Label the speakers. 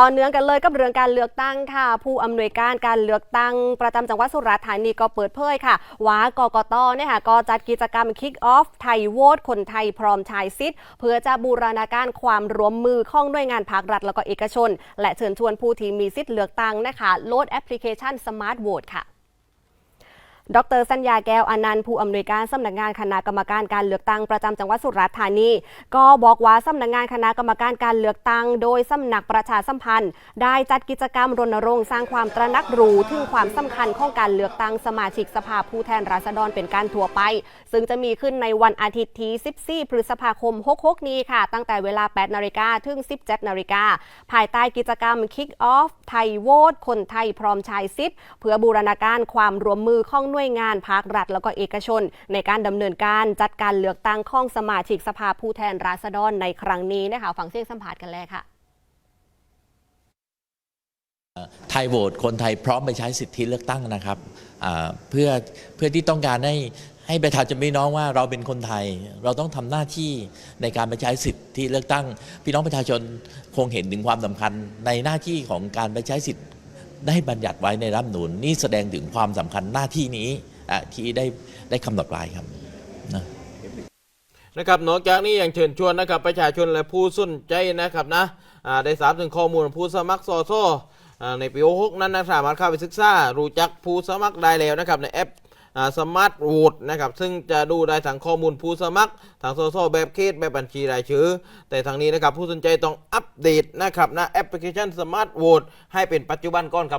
Speaker 1: ต่อเนื่องกันเลยกับเรื่องการเลือกตั้งค่ะ ผู้อำนวยการการเลือกตั้งประจำจังหวัดสุราษฎร์ธานีก็เปิดเผยค่ะว่ากกตเนี่ยค่ะก็จัดกิจกรรม Kick Off ไทยโหวตคนไทยพร้อมชายซิดเพื่อจะบูรณาการความร่วมมือข้องด้วยงานภาครัฐแล้วก็เอกชน และเชิญชวนผู้ที่มีสิทธิ์เลือกตั้งนะคะโหลดแอปพลิเคชันสมาร์ทโหวตค่ะ ดรสัญญาแก้วอนันต์ผู้อำนวยการสำนักงานคณะกรรมการการเลือกตั้งประจำจังหวัดสุราษฎร์ธานี ก็บอกว่าสำนักงานคณะกรรมการการเลือกตั้ง โดยสำนักประชาสัมพันธ์ ได้จัดกิจกรรมรณรงค์สร้างความตระหนักรู้ถึงความสำคัญของการเลือกตั้งสมาชิกสภาผู้แทนราษฎรเป็นการทั่วไป ซึ่งจะมีขึ้นในวันอาทิตย์ที่14พฤษภาคม 66 นี้ค่ะ ตั้งแต่เวลา 8 นาฬิกาถึง 17 นาฬิกาภายใต้กิจกรรม Kick Off ไทยโหวตคนไทยพร้อมชายซิดเพื่อบูรณาการความร่วมมือของหน่วยงานภาครัฐแล้วก็เอกชน ในการดำเนินการจัดการเลือกตั้งของสมาชิกสภาผู้แทนราษฎรในครั้งนี้นะคะฟังเสียงสัมภาษณ์กันเลยค่ะ
Speaker 2: ไทยโหวตคนไทยพร้อมไปใช้สิทธิเลือกตั้งนะครับเพื่อเพื่อที่ต้องการให้ ให้ประชาชนพี่น้องว่าเราเป็นคนไทย เราต้องทำหน้าที่ในการไปใช้สิทธิเลือกตั้ง พี่น้องประชาชนคงเห็นถึงความสำคัญในหน้าที่ของการไปใช้สิทธิ์ได้บัญญัติไว้ในรัฐนูญนี่แสดงถึงความสำคัญหน้าที่นี้ที่ได้ได้คำหนดไว้ครับนะ
Speaker 3: นะครับนอกจากนี้ยังเชิญชวนนะครับประชาชนและผู้สนใจนะครับนะได้ทราบถึงข้อมูลผู้สมัครสอสอในปี66นั้นนะสามารถเข้าไปศึกษารู้จักผู้สมัครได้แล้วนะครับในแอป สมาร์ทโหวตนะครับซึ่งจะดูได้ทั้งข้อมูลผู้สมัครทางโซโซแบบเขตแบบบัญชีรายชื่อ แต่ทางนี้นะครับผู้สนใจต้องอัปเดตนะครับนะแอปพลิเคชันสมาร์ทโหวตให้เป็นปัจจุบันก่อนครับ